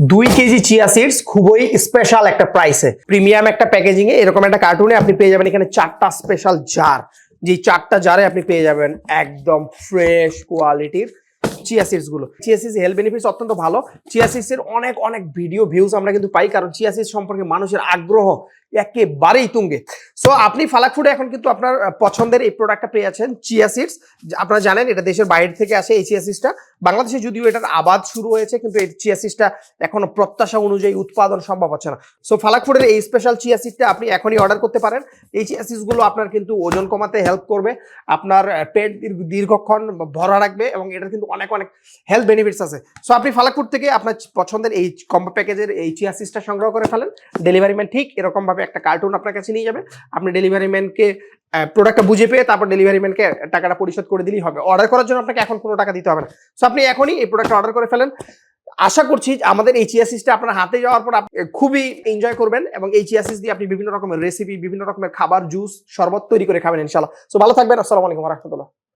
দুই KG chia seeds খুবই special একটা প্রাইসে প্রিমিয়াম একটা প্যাকেজিং এ এরকম একটা কার্টুনে আপনি পেয়ে যাবেন এখানে চারটা স্পেশাল জার যে চারটা জারে আপনি পেয়ে যাবেন একদম ফ্রেশ কোয়ালিটির চিয়া চিয়া সিডস অত্যন্ত ভালো। চিয়া অনেক অনেক ভিডিও ভিউজ আমরা কিন্তু পাই, কারণ চিয়া সিডস সম্পর্কে মানুষের আগ্রহ একেবারেই তুঙ্গে। সো আপনি ফালাক ফুডে এখন কিন্তু আপনার পছন্দের এই প্রোডাক্টটা পেয়ে আছেন চিয়া সিডস আপনারা জানেন, এটা দেশের বাইরে থেকে আসে এই চিয়া সিডসটা বাংলাদেশে যদিও এটার আবাদ শুরু হয়েছে, কিন্তু এই চিয়া সিডসটা এখনও প্রত্যাশা অনুযায়ী উৎপাদন সম্ভব হচ্ছে না। সো ফালাক ফুডের এই স্পেশাল চিয়া সিডটা আপনি এখনই অর্ডার করতে পারেন। এই চিয়া সিডসগুলো আপনার কিন্তু ওজন কমাতে হেল্প করবে। আপনার পেট দীর্ঘ- দীর্ঘক্ষণ ভরা রাখবে এবং এটার কিন্তু অনেক অনেক হেলথ বেনিফিটস আছে। সো আপনি ফালাক ফুড থেকে আপনার পছন্দের এই কম্বো প্যাকেজের এই চিয়া সিডসটা সংগ্রহ করে ফেলেন। ডেলিভারি ম্যান ঠিক এরকম ভাবে একটা কার্টুন আপনার কাছে নিয়ে যাবে। আপনি ডেলিভারি ম্যানকে প্রোডাক্টটা বুঝে পেয়ে তারপর ডেলিভারি ম্যানকে টাকাটা পরিশোধ করে দিলেই হবে। অর্ডার করার জন্য আপনাকে এখন কোনো টাকা দিতে হবে না। সো আপনি এখনই এই প্রোডাক্টটা অর্ডার করে ফেলেন। আশা করছি আমাদের এই চিয়া সিসটা আপনার হাতে যাওয়ার পর আপনি খুবই এনজয় করবেন এবং এই চিয়া সিস দিয়ে আপনি বিভিন্ন রকমের রেসিপি বিভিন্ন রকমের খাবার জুস শরবত তৈরি করে খাবেন ইনশাল্লাহ সো ভালো থাকবেন। আসসালামু আলাইকুম রহমতুল্লাহ।